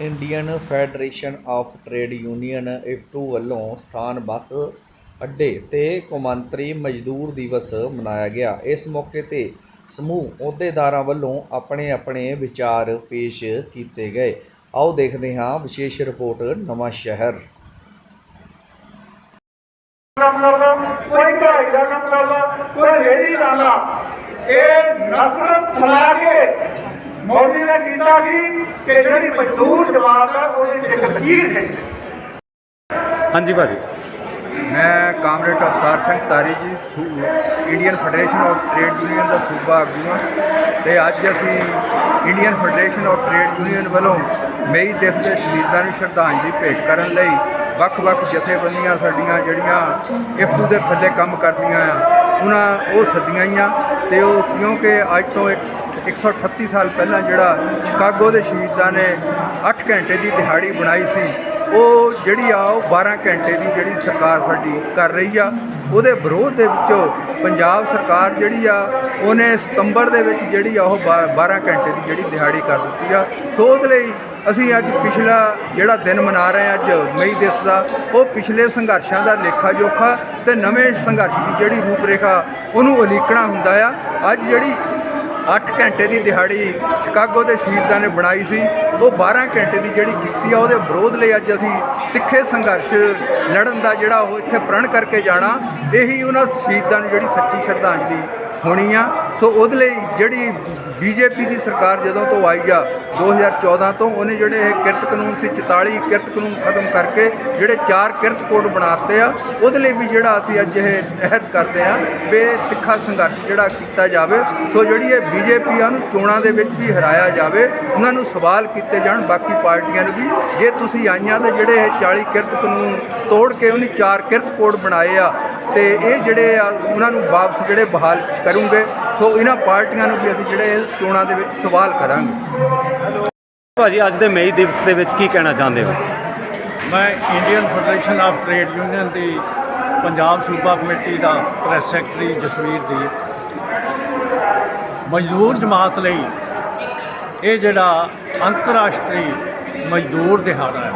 Indian federation of trade union IFTU ਵੱਲੋਂ ਸਥਾਨ ਬੱਸ ਅੱਡੇ ਤੇ ਕੌਮਾਂਤਰੀ ਮਜ਼ਦੂਰ ਦਿਵਸ ਮਨਾਇਆ ਗਿਆ। ਇਸ ਮੌਕੇ ਤੇ ਸਮੂਹ ਅਹੁਦੇਦਾਰਾਂ ਵੱਲੋਂ ਆਪਣੇ ਆਪਣੇ ਵਿਚਾਰ ਪੇਸ਼ ਕੀਤੇ ਗਏ। ਆਓ ਦੇਖਦੇ ਹਾਂ ਵਿਸ਼ੇਸ਼ ਰਿਪੋਰਟ ਨਵਾਂ ਸ਼ਹਿਰ। ਕੋਈ ਢਾਈ ਦਾ ਕੰਮ ਕਰਦਾ ਕੋਈ ਰੇੜੀ ਲਾਉਂਦਾ ਇਹ ਨਫ਼ਰਤ ਫੈਲਾ ਕੇ ਮੋਦੀ ਨੇ ਕੀਤਾ ਕੀ ਕਿ ਜਿਹੜੀ ਮਜ਼ਦੂਰ ਜਮਾਤ ਹੈ ਉਹਦੇ ਚ ਲਕੀਰ ਹੈ। ਹਾਂਜੀ ਭਾਜੀ। ਮੈਂ ਕਾਮਰੇਡ ਅਵਤਾਰ ਸਿੰਘ ਤਾਰੀ ਜੀ ਸੂ Indian federation of trade union ਦਾ ਸੂਬਾ ਆਗੂ ਹਾਂ ਤੇ ਅੱਜ ਅਸੀਂ Indian federation of trade union ਵੱਲੋਂ ਮਈ ਦਿਵਸ ਦੇ ਸ਼ਹੀਦਾਂ ਨੂੰ ਸ਼ਰਧਾਂਜਲੀ ਭੇਟ ਕਰਨ ਲਈ ਵੱਖ-ਵੱਖ ਜਥੇਬੰਦੀਆਂ ਸਾਡੀਆਂ ਜਿਹੜੀਆਂ ਇਫਤੂ ਦੇ ਥੱਲੇ ਕੰਮ ਕਰਦੀਆਂ ਆ ਉਹਨਾਂ ਉਹ ਸੱਦੀਆਂ ਹੀ ਆ ਤੇ ਉਹ ਕਿਉਂਕਿ ਅੱਜ ਤੋਂ ਇੱਕ 138 ਸਾਲ ਪਹਿਲਾਂ ਜਿਹੜਾ ਸ਼ਿਕਾਗੋ ਦੇ ਸ਼ਹੀਦਾਂ ਨੇ 8 ਘੰਟੇ ਦੀ ਦਿਹਾੜੀ ਬਣਾਈ ਸੀ, ਉਹ ਜਿਹੜੀ ਆ, ਉਹ 12 ਘੰਟੇ ਦੀ ਜਿਹੜੀ ਸਰਕਾਰ ਸਾਡੀ ਕਰ ਰਹੀ ਆ, ਉਹਦੇ ਵਿਰੋਧ ਦੇ ਵਿੱਚੋਂ ਪੰਜਾਬ ਸਰਕਾਰ ਜਿਹੜੀ ਆ, ਉਹਨੇ ਸਤੰਬਰ ਦੇ ਵਿੱਚ ਜਿਹੜੀ ਆ, ਉਹ ਬਾ- 12 ਘੰਟੇ ਦੀ ਜਿਹੜੀ ਦਿਹਾੜੀ ਕਰ ਦਿੱਤੀ ਆ। ਸੋ ਉਹਦੇ ਲਈ ਅਸੀਂ ਅੱਜ ਪਿਛਲਾ ਜਿਹੜਾ ਦਿਨ ਮਨਾ ਰਹੇ ਹਾਂ, ਅੱਜ ਮਈ ਦਿਵਸ ਦਾ, ਉਹ ਪਿਛਲੇ ਸੰਘਰਸ਼ਾਂ ਦਾ ਲੇਖਾ ਜੋਖਾ ਤੇ ਨਵੇਂ ਸੰਘਰਸ਼ ਦੀ ਜਿਹੜੀ ਰੂਪਰੇਖਾ ਉਹਨੂੰ ਉਲੀਕਣਾ ਹੁੰਦਾ ਆ। ਅੱਜ ਜਿਹੜੀ 8 ਘੰਟੇ ਦੀ ਦਿਹਾੜੀ ਸ਼ਿਕਾਗੋ ਦੇ ਸ਼ਹੀਦਾਂ ਨੇ ਬਣਾਈ ਸੀ। ਉਹ 12 ਘੰਟੇ ਦੀ ਜਿਹੜੀ ਕੀਤੀ ਆ, ਉਹਦੇ ਵਿਰੋਧ ਲਈ ਅੱਜ ਅਸੀਂ ਤਿੱਖੇ ਸੰਘਰਸ਼ ਲੜਨ ਦਾ ਜਿਹੜਾ ਉਹ ਇੱਥੇ ਪ੍ਰਣ ਕਰਕੇ ਜਾਣਾ। ਇਹੀ ਉਹਨਾਂ ਸ਼ਹੀਦਾਂ ਨੂੰ ਜਿਹੜੀ ਸੱਚੀ ਸ਼ਰਧਾਂਜਲੀ ਹੋਣੀ ਆ ਸੋ ਉਹਦੇ ਲਈ ਜਿਹੜੀ ਬੀਜੇਪੀ ਦੀ ਸਰਕਾਰ ਜਦੋਂ ਤੋਂ ਆਈ ਆ 2014 ਤੋਂ, ਉਹਨੇ ਜਿਹੜੇ ਇਹ ਕਿਰਤ ਕਾਨੂੰਨ ਸੀ 44 ਕਿਰਤ ਕਾਨੂੰਨ ਖਤਮ ਕਰਕੇ ਜਿਹੜੇ ਚਾਰ ਕਿਰਤ ਕੋਡ ਬਣਾਤੇ ਆ, ਉਹਦੇ ਲਈ ਵੀ ਜਿਹੜਾ ਅਸੀਂ ਅੱਜ ਇਹ ਅਹਿਦ ਕਰਦੇ ਆ ਵੀ ਤਿੱਖਾ ਸੰਘਰਸ਼ ਜਿਹੜਾ ਕੀਤਾ ਜਾਵੇ। ਸੋ ਜਿਹੜੀ ਇਹ ਬੀਜੇਪੀ ਆ ਨੂੰ ਚੋਣਾਂ ਦੇ ਵਿੱਚ ਵੀ ਹਰਾਇਆ ਜਾਵੇ। ਉਹਨਾਂ ਨੂੰ ਸਵਾਲ ਕੀਤੇ ਜਾਣ, ਬਾਕੀ ਪਾਰਟੀਆਂ ਨੂੰ ਵੀ। ਜੇ ਤੁਸੀਂ ਆਈਆਂ ਤਾਂ ਜਿਹੜੇ ਇਹ 40 ਕਿਰਤ ਕਾਨੂੰਨ ਤੋੜ ਕੇ ਉਹਨੇ ਚਾਰ ਕਿਰਤ ਕੋਡ ਬਣਾਏ ਆ ਤੇ ਇਹ ਜਿਹੜੇ ਆ ਉਹਨਾਂ ਨੂੰ ਵਾਪਸ ਜਿਹੜੇ ਬਹਾਲ ਕਰੂੰਗੇ ਸੋ ਇਹਨਾਂ ਪਾਰਟੀਆਂ ਨੂੰ ਵੀ ਅਸੀਂ ਜਿਹੜੇ ਇਹ ਚੋਣਾਂ ਦੇ ਵਿੱਚ ਸਵਾਲ ਕਰਾਂਗੇ। ਭਾਜੀ ਅੱਜ ਦੇ ਮਈ ਦਿਵਸ ਦੇ ਵਿੱਚ ਕੀ ਕਹਿਣਾ ਚਾਹੁੰਦੇ ਹੋ? ਮੈਂ Indian federation of trade union ਦੀ ਪੰਜਾਬ ਸੂਬਾ ਕਮੇਟੀ ਦਾ ਪ੍ਰੈਸ ਸੈਕਟਰੀ ਜਸਵੀਰ ਦੀ ਮਜ਼ਦੂਰ ਜਮਾਤ ਲਈ ਇਹ ਜਿਹੜਾ ਅੰਤਰਰਾਸ਼ਟਰੀ ਮਜ਼ਦੂਰ ਦਿਹਾੜਾ ਹੈ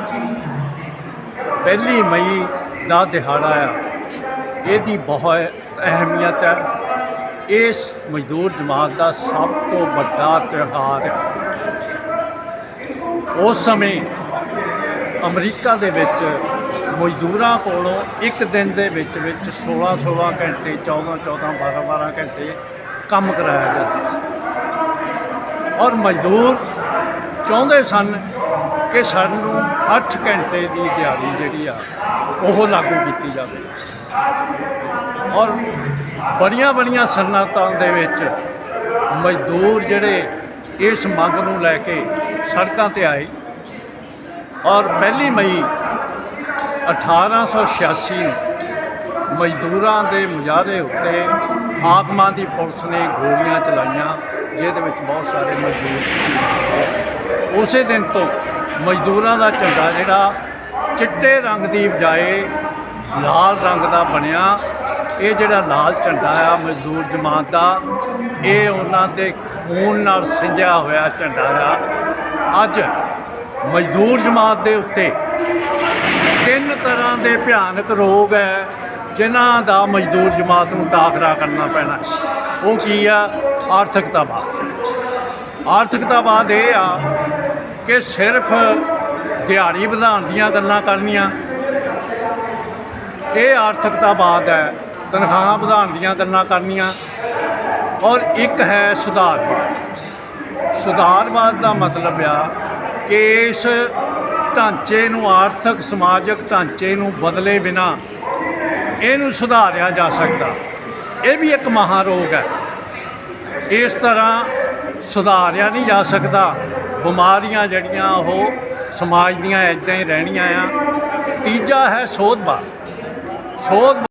ਪਹਿਲੀ ਮਈ ਦਾ ਦਿਹਾੜਾ ਹੈ। ਇਹਦੀ ਬਹੁਤ ਅਹਿਮੀਅਤ ਹੈ। ਇਸ ਮਜ਼ਦੂਰ ਜਮਾਤ ਦਾ ਸਭ ਤੋਂ ਵੱਡਾ ਤਿਉਹਾਰ ਹੈ। ਉਸ ਸਮੇਂ ਅਮਰੀਕਾ ਦੇ ਵਿੱਚ ਮਜ਼ਦੂਰਾਂ ਕੋਲੋਂ ਇੱਕ ਦਿਨ ਦੇ ਵਿੱਚ ਵਿੱਚ 16 16 ਘੰਟੇ 14 14 12 12 ਘੰਟੇ ਕੰਮ ਕਰਾਇਆ ਜਾਂਦਾ ਸੀ। ਔਰ ਮਜ਼ਦੂਰ ਚਾਹੁੰਦੇ ਸਨ ਕਿ ਸਾਨੂੰ 8 ਘੰਟੇ ਦੀ ਦਿਹਾੜੀ ਜਿਹੜੀ ਆ ਉਹ ਲਾਗੂ ਕੀਤੀ ਜਾਵੇ। ਔਰ ਬੜੀਆਂ ਬੜੀਆਂ ਸਨਅਤਾਂ ਦੇ ਵਿੱਚ ਮਜ਼ਦੂਰ ਜਿਹੜੇ ਇਸ ਮੰਗ ਨੂੰ ਲੈ ਕੇ ਸੜਕਾਂ ਤੇ ਆਏ। ਔਰ ਪਹਿਲੀ ਮਈ 1886 ਨੂੰ ਮਜ਼ਦੂਰਾਂ ਦੇ ਮੁਜ਼ਾਹਰੇ ਉੱਤੇ ਆਤਮਾ ਦੀ ਪੁਲਿਸ ਨੇ ਗੋਲੀਆਂ ਚਲਾਈਆਂ, ਜਿਹਦੇ ਵਿੱਚ ਬਹੁਤ ਸਾਰੇ ਮਜ਼ਦੂਰ ਉਸੇ ਦਿਨ ਤੋਂ ਮਜ਼ਦੂਰਾਂ ਦਾ ਝੰਡਾ ਜਿਹੜਾ ਚਿੱਟੇ ਰੰਗ ਦੀ ਬਜਾਏ ਲਾਲ ਰੰਗ ਦਾ ਬਣਿਆ। ਇਹ ਜਿਹੜਾ ਲਾਲ ਝੰਡਾ ਆ, ਮਜ਼ਦੂਰ ਜਮਾਤ ਦਾ, ਇਹ ਉਹਨਾਂ ਦੇ ਖੂਨ ਨਾਲ ਸਿੰਜਿਆ ਹੋਇਆ ਝੰਡਾ ਆ। ਅੱਜ ਮਜ਼ਦੂਰ ਜਮਾਤ ਦੇ ਉੱਤੇ ਤਿੰਨ ਤਰ੍ਹਾਂ ਦੇ ਭਿਆਨਕ ਰੋਗ ਹੈ, ਜਿਨ੍ਹਾਂ ਦਾ ਮਜ਼ਦੂਰ ਜਮਾਤ ਨੂੰ ਟਾਕਰਾ ਕਰਨਾ ਪੈਣਾ। ਉਹ ਕੀ ਆ? ਆਰਥਿਕਤਾਵਾਦ ਆਰਥਿਕਤਾਵਾਦ ਇਹ ਆ ਕਿ ਸਿਰਫ ਦਿਹਾੜੀ ਵਧਾਉਣ ਦੀਆਂ ਗੱਲਾਂ ਕਰਨੀਆਂ। ਇਹ ਆਰਥਿਕਤਾਵਾਦ ਹੈ, ਤਨਖਾਹਾਂ ਵਧਾਉਣ ਦੀਆਂ ਗੱਲਾਂ ਕਰਨੀਆਂ। ਔਰ ਇੱਕ ਹੈ ਸੁਧਾਰਵਾਦ। ਸੁਧਾਰਵਾਦ ਦਾ ਮਤਲਬ ਆ ਕਿ ਇਸ ਢਾਂਚੇ ਨੂੰ, ਆਰਥਿਕ, ਸਮਾਜਿਕ ਢਾਂਚੇ ਨੂੰ ਬਦਲੇ ਬਿਨਾ ਇਹਨੂੰ ਸੁਧਾਰਿਆ ਜਾ ਸਕਦਾ। ਇਹ ਵੀ ਇੱਕ ਮਹਾਂ ਰੋਗ ਹੈ। ਇਸ ਤਰ੍ਹਾਂ ਸੁਧਾਰਿਆ ਨਹੀਂ ਜਾ ਸਕਦਾ। ਬਿਮਾਰੀਆਂ ਜਿਹੜੀਆਂ ਉਹ ਸਮਾਜ ਦੀਆਂ ਇਦਾਂ ਹੀ ਰਹਿਣੀਆਂ ਆ। ਤੀਜਾ ਹੈ ਸੋਧਵਾਦ ਸੋਧ